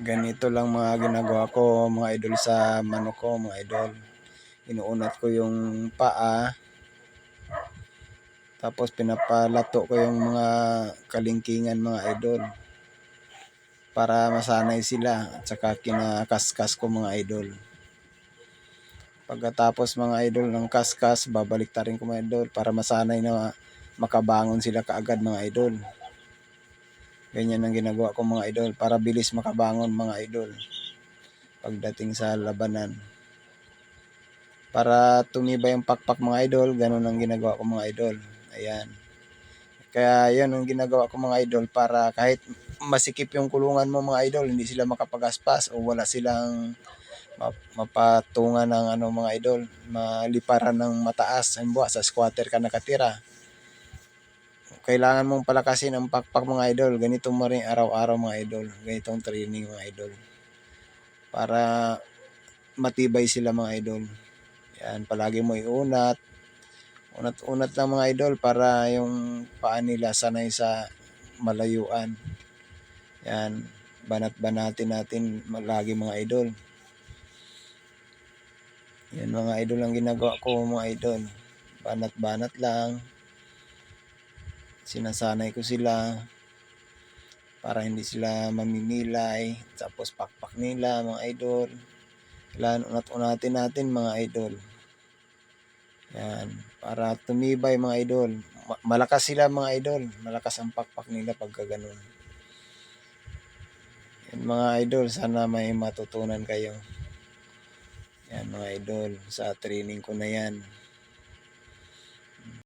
ganito lang mga ginagawa ko mga idol sa manok ko mga idol. Inuunat ko yung paa. Tapos pinapalato ko yung mga kalingkingan mga idol. Para masanay sila at saka kinakaskas ko mga idol. Pagkatapos mga idol ng kaskas babalik ta rin ko mga idol para masanay na makabangon sila kaagad mga idol Ganyan ang ginagawa ko mga idol para bilis makabangon mga idol pagdating sa labanan. Para tumibay ang pakpak mga idol, ganun ang ginagawa ko mga idol. Ayan. Kaya yan ang ginagawa ko mga idol para kahit masikip yung kulungan mo mga idol, hindi sila makapagaspas o wala silang ma- mapatungan ng ano mga idol, maliparan ng mataas. Halimbawa sa squatter ka nakatira, kailangan mong palakasin ang pakpak mga idol. Ganito mo rin araw-araw mga idol. Ganitong training mga idol. Para matibay sila mga idol. Yan, palagi mo iunat. Unat-unat lang mga idol para yung paa nila sanay sa malayuan. Yan, banat-banatin natin lagi mga idol. Yan mga idol ang ginagawa ko mga idol. Banat-banat lang sinasanay ko sila para hindi sila mamimilay. Tapos pakpak nila mga idol. Kailangan unat-unatin natin mga idol. Yan para tumibay mga idol. Ma- malakas sila mga idol. Malakas ang pakpak nila pagka ganun. Yan mga idol sana may matutunan kayo. Yan mga idol sa training ko na yan